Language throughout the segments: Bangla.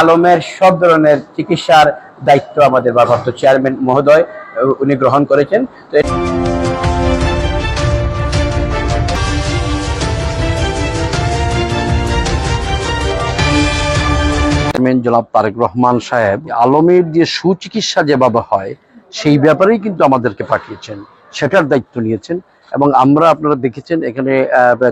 আলমের সব ধরনের চিকিৎসার দায়িত্ব আমাদের ভারপ্রাপ্ত চেয়ারম্যান মহোদয় উনি গ্রহণ করেছেন। তো চেয়ারম্যান জনাব তারেক রহমান সাহেব, আলমের যে সুচিকিৎসা যেভাবে হয়, সেই ব্যাপারেই কিন্তু আমাদেরকে পাঠিয়েছেন। সেটার দায়িত্ব নিয়েছেন। এবং আমরা আপনারা দেখেছেন, এখানে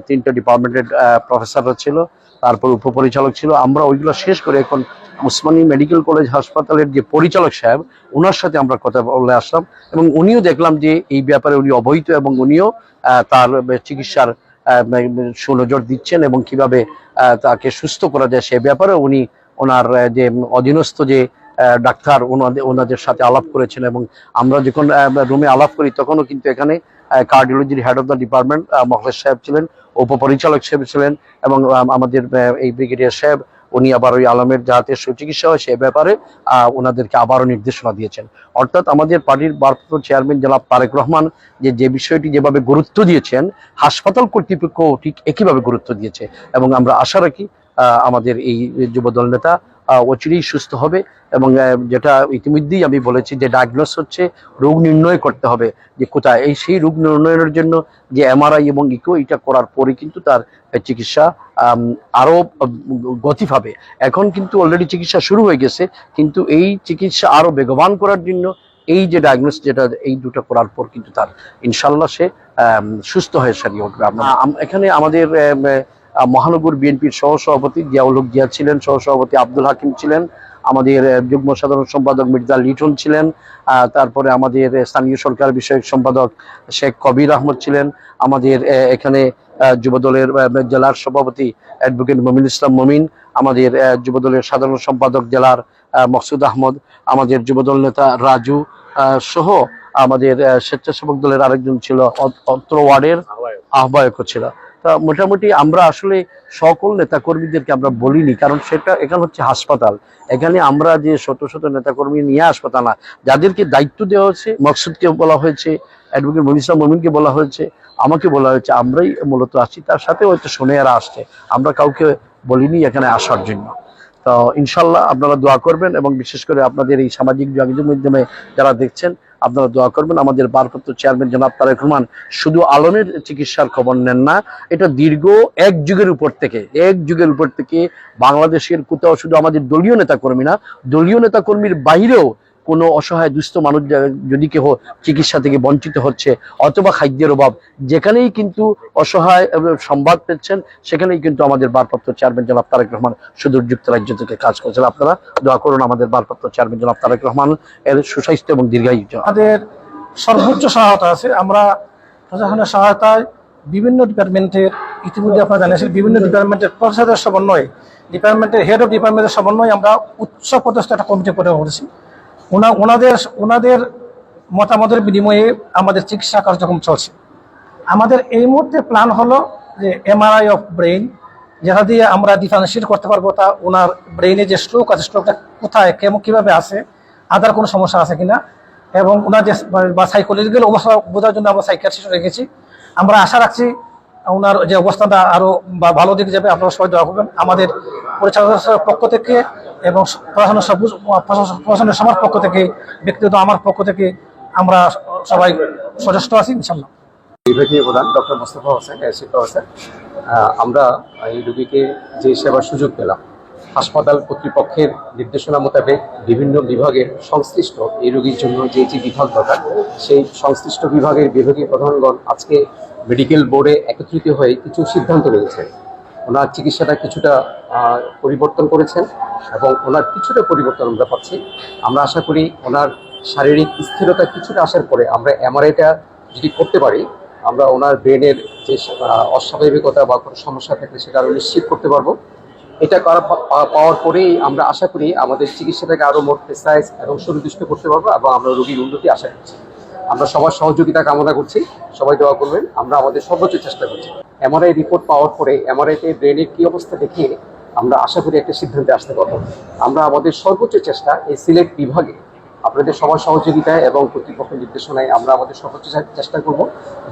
তিনটা ডিপার্টমেন্টের প্রফেসররা ছিল। তারপর উপপরিচালক ছিল। আমরা ওইগুলো শেষ করে এখন উসমানী মেডিকেল কলেজ হাসপাতালের যে পরিচালক সাহেব ওনার সাথে আমরা কথা বলে আসলাম এবং উনিও দেখলাম যে এই ব্যাপারে উনি অবহিত এবং উনিও তার চিকিৎসার সুনজর দিচ্ছেন এবং কীভাবে তাকে সুস্থ করা যায় সে ব্যাপারে উনি ওনার যে অধীনস্থ যে ডাক্তার ওনাদের ওনাদের সাথে আলাপ করেছেন এবং আমরা যখন রুমে আলাপ করি তখনও কিন্তু এখানে কার্ডিওলজির head of the department Mahlesh সাহেব ছিলেন। উপপরিচালক সাহেব ছিলেন এবং আমাদের এই ব্রিগেডিয়ার সাহেব, উনি আবার ওই আলমের যাতে সুচিকিৎসা হয় সে ব্যাপারে ওনাদেরকে আবারও নির্দেশনা দিয়েছেন। অর্থাৎ আমাদের পার্টির ভারপ্রাপ্ত চেয়ারম্যান জেলা তারেক রহমান যে যে বিষয়টি যেভাবে গুরুত্ব দিয়েছেন, হাসপাতাল কর্তৃপক্ষ ঠিক একইভাবে গুরুত্ব দিয়েছে। এবং আমরা আশা রাখি আমাদের এই যুবদল নেতা অচিরেই সুস্থ হবে এবং যেটা ইতিমধ্যেই আমি বলেছি যে ডায়াগনোস হচ্ছে রোগ নির্ণয় করতে হবে যে কোথায়। এই সেই রোগ নির্ণয়ের জন্য যে এমআরআই এবং ইকো এটা করার পরে কিন্তু তার চিকিৎসা আম, আরও আহ, গতি পাবে। এখন কিন্তু অলরেডি চিকিৎসা শুরু হয়ে গেছে কিন্তু এই চিকিৎসা আরও বেগবান করার জন্য এই যে ডায়াগনোস যেটা এই দুটো করার পর কিন্তু তার ইনশাল্লাহ সে সুস্থ হয়ে সারিয়ে উঠবে। এখানে আমাদের মহানগর বিএনপির সহসভাপতি জিয়াউল হক জিয়া ছিলেন সহসভাপতি আব্দুল হাকিম ছিলেন আমাদের যুগ্ম সাধারণ সম্পাদক মির্জা লিটন ছিলেন তারপরে আমাদের স্থানীয় সরকার বিষয়ক সম্পাদক শেখ কবির আহমদ ছিলেন আমাদের এখানে যুবদলের জেলার সভাপতি অ্যাডভোকেট মমিন ইসলাম মমিন আমাদের যুবদলের সাধারণ সম্পাদক জেলার মকসুদ আহমদ আমাদের যুবদল নেতা রাজু সহ আমাদের স্বেচ্ছাসেবক দলের আরেকজন ছিল অত্র ওয়ার্ডের আহ্বায়কও ছিল। তা মোটামুটি আমরা আসলে সকল নেতাকর্মীদেরকে আমরা বলিনি, কারণ সেটা এখানে হচ্ছে হাসপাতাল। এখানে আমরা যে শত শত নেতাকর্মী নিয়ে হাসপাতাল না। যাদেরকে দায়িত্ব দেওয়া হয়েছে, মকসুদকে বলা হয়েছে, অ্যাডভোকেট মনিসা মমিনকে বলা হয়েছে, আমাকে বলা হয়েছে, আমরাই মূলত আসছি তার সাথে হয়তো সোনেয়ারা আসছে। আমরা কাউকে বলিনি এখানে আসার জন্য। তো ইনশাল্লাহ আপনারা দোয়া করবেন এবং বিশেষ করে আপনাদের এই সামাজিক যোগাযোগ মাধ্যমে যারা দেখছেন আপনারা দোয়া করবেন। আমাদের ভারপ্রাপ্ত চেয়ারম্যান জনাব তারেক রহমান শুধু আলমের চিকিৎসার খবর নেন না, এটা দীর্ঘ এক যুগের উপর থেকে, এক যুগের উপর থেকে বাংলাদেশের কোথাও শুধু আমাদের দলীয় নেতাকর্মী না দলীয় নেতাকর্মীর বাইরেও কোনো অসহায় দুস্থ মানুষ যদি কেহ চিকিৎসা থেকে বঞ্চিত হচ্ছে অথবা খাদ্যের অভাব, যেখানেই কিন্তু অসহায় সংবাদ পেচ্ছেন সেখানেই কিন্তু আমাদের ভারপ্রাপ্ত চেয়ারম্যান জনাব তারেক রহমান সুদূর যুক্তরাজ্য থেকে কাজ করছেন। আপনারা দোয়া করুন আমাদের ভারপ্রাপ্ত চেয়ারম্যান জনাব তারেক রহমান এর সুস্বাস্থ্য এবং দীর্ঘায়ু আমাদের সর্বোচ্চ সহায়তা আছে। আমরা প্রশাসনের সহায়তায় বিভিন্ন ডিপার্টমেন্টের, ইতিমধ্যে আপনারা জানিয়েছেন বিভিন্ন ডিপার্টমেন্টের প্রশাসনের সমন্বয়ে ডিপার্টমেন্টের হেড অফ ডিপার্টমেন্টের সমন্বয়ে আমরা উচ্চ পদস্থ একটা কমিটি করে করেছি। ওনা, ওনাদের ওনাদের মতামতের বিনিময়ে আমাদের চিকিৎসা কার্যক্রম চলছে। আমাদের এই মুহূর্তে প্ল্যান হলো যে এমআরআই অফ ব্রেইন যেটা দিয়ে আমরা ডিফারেন্সিয়েট করতে পারব তা ওনার ব্রেইনে যে স্ট্রোক আছে স্ট্রোকটা কোথায়, কেমন, কীভাবে আছে আদার কোনো সমস্যা আছে কিনা, এবং ওনার যে বা সাইকোলজিক্যাল অবস্থা বোঝার জন্য আমরা সাইকিয়াট্রিস্ট রেখেছি। আমরা আশা রাখছি ওনার যে অবস্থাটা আরও ভালো দিকে যাবে। আপনারা সবাই দোয়া করবেন। আমাদের পরিচালকের পক্ষ থেকে এবং প্রশাসনের প্রশাসনের সবার পক্ষ থেকে, ব্যক্তিগত আমার পক্ষ থেকে আমরা সবাই সচেষ্ট আছি বিভাগীয় প্রধান ডক্টর মোস্তফা হোসেন শিক্ষা হোসেন আমরা এই রুগীকে যে সেবার সুযোগ পেলাম, হাসপাতাল কর্তৃপক্ষের নির্দেশনা মোতাবেক বিভিন্ন বিভাগের সংশ্লিষ্ট এই রোগীর জন্য যে যে বিভাগ দরকার, সেই সংশ্লিষ্ট বিভাগের বিভাগীয় প্রধানগণ আজকে মেডিকেল বোর্ডে একত্রিত হয়ে কিছু সিদ্ধান্ত নিয়েছেন। ওনার চিকিৎসাটা কিছুটা পরিবর্তন করেছেন এবং ওনার কিছুটা পরিবর্তন আমরা পাচ্ছি। আমরা আশা করি ওনার শারীরিক স্থিরতা কিছুটা আসার পরে আমরা এমআরআইটা যদি করতে পারি, আমরা ওনার ব্রেনের যে অস্বাভাবিকতা বা কোনো সমস্যা থাকলে সেটা আরও নিশ্চিত করতে পারব। এটা করা পাওয়ার পরেই আমরা আশা করি আমাদের চিকিৎসাটাকে আরও মোট প্রেসাইজ এবং সুনির্দিষ্ট করতে পারব এবং আমরা রোগীর উন্নতি আশা করছি। আমরা সবার সহযোগিতা কামনা করছি। সবাই দোয়া করবেন। আমরা আমাদের সর্বোচ্চ চেষ্টা করছি। এমআরআই রিপোর্ট পাওয়ার পরে এমআরআইতে ব্রেনের কি অবস্থা দেখিয়ে আমরা আশা করি একটা সিদ্ধান্তে আসতে পারব। আমরা আমাদের সর্বোচ্চ চেষ্টা এই সিলেট বিভাগে আপনাদের সবার সহযোগিতায় এবং কর্তৃপক্ষের নির্দেশনায় আমরা আমাদের সর্বোচ্চ চেষ্টা করব।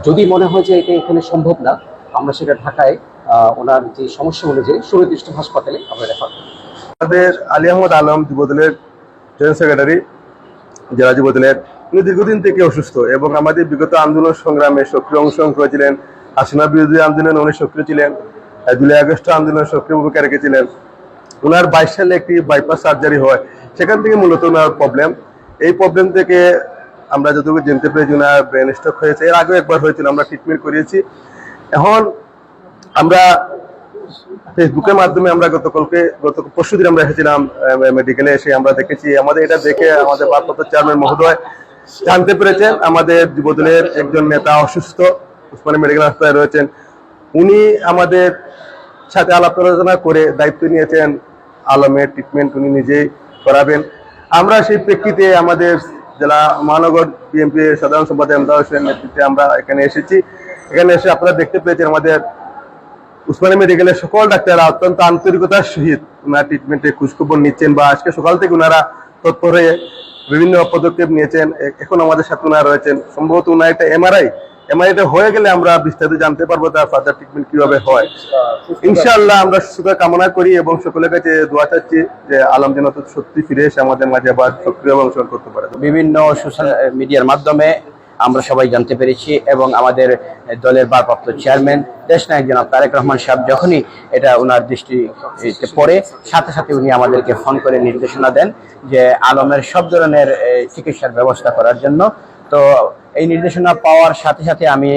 যদি মনে হয় যে এটা এখানে সম্ভব না, আমরা সেটা ঢাকায় ওনার যে সমস্যা অনুযায়ী সুনির্দিষ্ট হাসপাতালে আমরা রেফার আমাদের আলী আহমদ আলম যুবদলের জেনারেল সেক্রেটারি জেলা যুবদলের উনি দীর্ঘদিন থেকে অসুস্থ এবং আমাদের বিগত আন্দোলন সংগ্রামে সক্রিয় অংশগ্রহণ করেছিলেন, হাসিনা বিরোধী আন্দোলনে উনি সক্রিয় ছিলেন জুলাই আগস্ট আন্দোলনে সক্রিয় ভূমিকা রেখেছিলেন। ওনার বাইশ সালে একটি বাইপাস সার্জারি হয়, সেখান থেকে মূলত ওনার প্রবলেম এই প্রবলেম থেকে আমরা যতটুকু জানতে পেরেছি ওনার ব্রেন স্ট্রোক হয়েছে, এর আগেও একবার হয়েছিল, আমরা ট্রিটমেন্ট করিয়েছি। এখন আমরা ফেসবুকের মাধ্যমে আমরা গতকালকে, গত পরশু দিন আমরা এসেছিলাম মেডিকেলে এসে আমরা দেখেছি, আমাদের এটা দেখে আমাদের ভারপ্রাপ্ত চেয়ারম্যান মহোদয় জানতে পেরেছেন, আমাদের যুবদলের একজন নেতা অসুস্থ, উসমানী মেডিকেল হাসপাতালে রয়েছেন। উনি আমাদের সাথে আলাপ আলোচনা করে দায়িত্ব নিয়েছেন, আলমের ট্রিটমেন্ট উনি নিজেই করাবেন। আমরা সেই প্রেক্ষিতে আমাদের জেলা মহানগর বিএনপি সাধারণ সম্পাদক এমদাদ হোসেনের নেতৃত্বে আমরা এখানে এসেছি। এখানে এসে আপনারা দেখতে পেয়েছেন আমাদের উসমানী মেডিকেলের সকল ডাক্তাররা অত্যন্ত আন্তরিকতার সহিত ওনার ট্রিটমেন্টে খোঁজখবর নিচ্ছেন বা আজকে সকাল থেকে ওনারা তৎপর হয়ে বিভিন্ন পদক্ষেপ নিয়েছেন। এখন আমাদের সাথে ওনারা রয়েছেন। সম্ভবত ওনার একটা এমআরআই এমআরআইটা হয়ে গেলে আমরা বিস্তারিত জানতে পারব তার ফার্দার ট্রিটমেন্ট কীভাবে হয়। ইনশাআল্লাহ আমরা সুখে কামনা করি এবং সকলের কাছে দোয়া চাচ্ছি যে আলম যেন সত্যি ফিরে এসে আমাদের মাঝে আবার সক্রিয় অংশগ্রহণ করতে পারে। বিভিন্ন সোশ্যাল মিডিয়ার মাধ্যমে আমরা সবাই জানতে পেরেছি এবং আমাদের দলের ভারপ্রাপ্ত চেয়ারম্যান, দেশ নায়ক জনাব তারেক রহমান সাহেব যখনই এটা ওনার দৃষ্টিতে পড়ে, সাথে সাথে উনি আমাদেরকে ফোন করে নির্দেশনা দেন যে আলমের সব ধরনের চিকিৎসার ব্যবস্থা করার জন্য। তো এই নির্দেশনা পাওয়ার সাথে সাথে আমি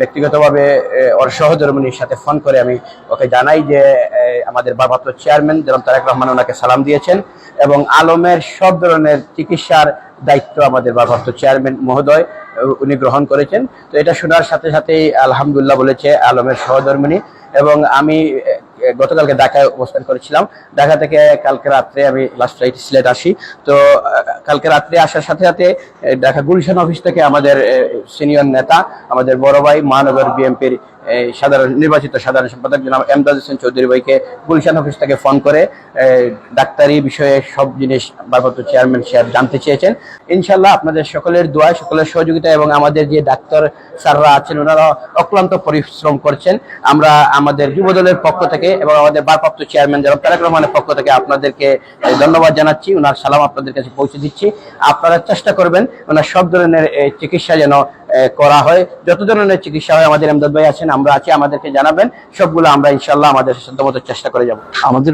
ব্যক্তিগতভাবে ওর সহধর্মিনীর সাথে ফোন করে আমি ওকে জানাই যে আমাদের ভারপ্রাপ্ত চেয়ারম্যান জনাব তারেক রহমান ওনাকে সালাম দিয়েছেন এবং আলমের সব ধরনের চিকিৎসার দায়িত্ব আমাদের ভারপ্রাপ্ত চেয়ারম্যান মহোদয় উনি গ্রহণ করেছেন। তো এটা শোনার সাথে সাথেই আলহামদুলিল্লাহ বলেছে আলমের সহধর্মিনী এবং আমি গতকালকে ঢাকায় অবস্থান করেছিলাম। ঢাকা থেকে কালকে রাত্রে আমি লাস্ট ফ্লাইট সিলেট আসি। তো কালকে রাত্রে আসার সাথে সাথে ঢাকা গুলশান অফিস থেকে আমাদের সিনিয়র নেতা, আমাদের বড় ভাই মহানগর বিএনপির সাধারণ নির্বাচিত সাধারণ সম্পাদক জনাব এমদাদ হোসেন চৌধুরী ভাইকে গুলশান অফিস থেকে ফোন করে ডাক্তারি বিষয়ে সব জিনিস ভারপ্রাপ্ত চেয়ারম্যান সাহেব জানতে চেয়েছেন। ইনশাল্লাহ আপনাদের সকলের দোয়া, সকলের সহযোগিতা এবং আমাদের যে ডাক্তার স্যাররা আছেন, ওনারা অক্লান্ত পরিশ্রম করছেন। আমরা আমাদের যুবদলের পক্ষ থেকে এবং আমাদের ভারপ্রাপ্ত চেয়ারম্যান জনাব তারেক রহমানের পক্ষ থেকে আপনাদেরকে ধন্যবাদ জানাচ্ছি। ওনার সালাম আপনাদের কাছে পৌঁছে দিচ্ছি। আপনারা চেষ্টা করবেন, ওনার সব ধরনের চিকিৎসা যেন করা হয়। যত ধরনের চিকিৎসা হয়, আমাদের এমদাদ ভাই আছেন, আমরা আছি, আমাদেরকে জানাবেন। সবগুলো আমরা ইনশাল্লাহ আমাদের সাধ্যমতো চেষ্টা করে যাব। আমাদের